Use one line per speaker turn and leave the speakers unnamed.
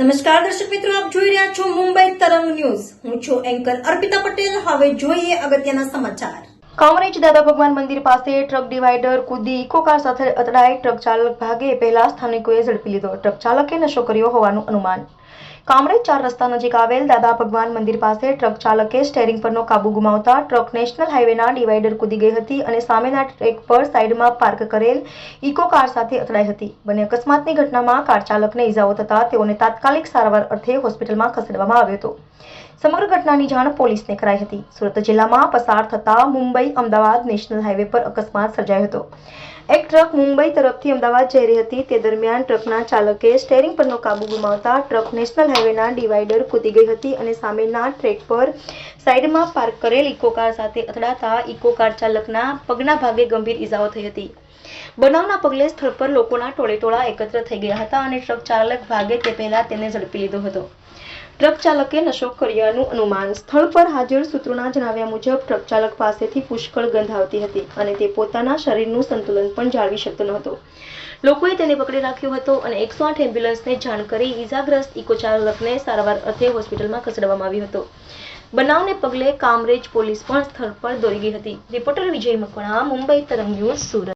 નમસ્કાર દર્શક મિત્રો, આપ જોઈ રહ્યા છો મુંબઈ તરંગ ન્યૂઝ. હું છું એન્કર અર્પિતા પટેલ. હવે જોઈએ અગત્યના સમાચાર.
કામરેજ દાદા ભગવાન મંદિર પાસે ટ્રક ડિવાઈડર કૂદી ઇકો કાર સાથે અથડાઈ ટ્રક ચાલક ભાગે. પહેલા સ્થાનિકોએ ઝડપી લીધો. ટ્રક ચાલકે નશો કર્યો હોવાનું અનુમાન. કામરેજ ચાર રસ્તા નજીક આવેલ દાદા ભગવાન મંદિર પાસે ટ્રક ચાલકે સ્ટેરિંગ પરનો કાબુ ગુમાવતા ટ્રક નેશનલ હાઈવેના ડિવાઈડર કૂદી ગઈ હતી અને સામેના ટ્રેક પર સાઈડમાં પાર્ક કરેલ ઇકો કાર સાથે અથડાઈ હતી. બંને અકસ્માતની ઘટનામાં કાર ચાલકને ઈજાઓ થતા તેઓને તાત્કાલિક સારવાર અર્થે હોસ્પિટલમાં ખસેડવામાં આવ્યો હતો. સમગ્ર ઘટનાની જાણ પોલીસને કરાઈ હતી. સુરત જિલ્લામાં પસાર થતા મુંબઈ, અમદાવાદ નેશનલ હાઈવે પર અકસ્માત સર્જાયો હતો. એક ટ્રક મુંબઈ તરફથી અમદાવાદ જઈ રહી હતી. તે દરમિયાન ટ્રકના ચાલકે સ્ટેરિંગ પરનો કાબુ ગુમાવતા ટ્રક નેશનલ હાઈવેના ડિવાઈડર કૂદી ગઈ હતી અને સામેના ટ્રેક પર સાઈડમાં પાર્ક કરેલ ઇકો કાર સાથે અથડાતા ઇકો કાર ચાલકના પગના ભાગે ગંભીર ઈજાઓ થઈ હતી. બનાવના પગલે સ્થળ પર લોકોના ટોળેટોળા એકત્ર થઈ ગયા હતા અને ટ્રક ચાલક ભાગે તે પહેલા તેને ઝડપી લીધો હતો. ટ્રક ચાલકે નશો કર્યાનું અનુમાન સ્થળ પર હાજર સૂત્રોના જણાવ્યા મુજબ ટ્રક ચાલક પાસેથી પુષ્કળ ગંધ આવતી હતી અને તે પોતાના શરીરનું સંતુલન પણ જાળવી શકતો ન હતો. લોકોએ તેને પકડી રાખ્યો હતો અને એકસો આઠ એમ્બ્યુલન્સને જાણ કરી ઈજાગ્રસ્ત ઇકો ચાલકને સારવાર અર્થે હોસ્પિટલમાં ખસેડવામાં આવ્યો હતો. બનાવને પગલે કામરેજ પોલીસ પણ સ્થળ પર દોડી ગઈ હતી. રિપોર્ટર વિજય મકવાણા, મુંબઈ તરંગ ન્યૂઝ, સુરત.